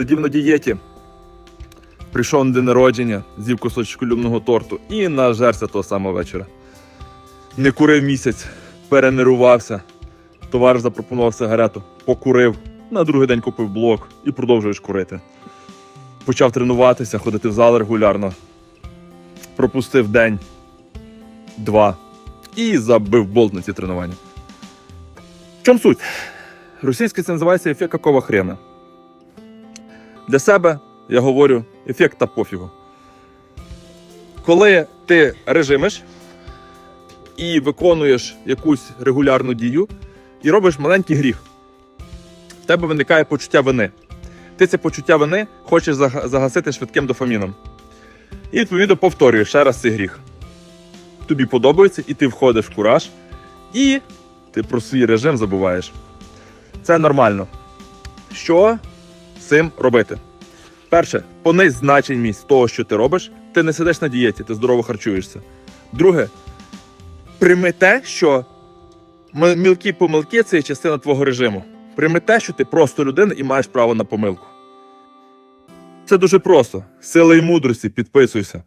сидів на дієті, прийшов на день народження, з'їв кусочок улюбленого торту і нажерся того самого вечора. Не курив місяць, перенервувався. Товариш запропонував сигарету, покурив, на другий день купив блок і продовжуєш курити. Почав тренуватися, ходити в зал регулярно. Пропустив день, два і забив болт на ці тренування. В чому суть? Російське це називається ефект какого хрена. Для себе я говорю ефект та пофігу. Коли ти режимиш і виконуєш якусь регулярну дію і робиш маленький гріх, в тебе виникає почуття вини. Ти це почуття вини хочеш загасити швидким дофаміном. І відповідно повторюєш ще раз цей гріх. Тобі подобається, і ти входиш в кураж, і ти про свій режим забуваєш. Це нормально. Що цим робити? Перше, понизь значимість того, що ти робиш. Ти не сидиш на дієті, ти здорово харчуєшся. Друге, прийми те, що мілкі помилки це є частина твого режиму. Прийми те, що ти просто людина і маєш право на помилку. Це дуже просто. Сила і мудрості, підписуйся.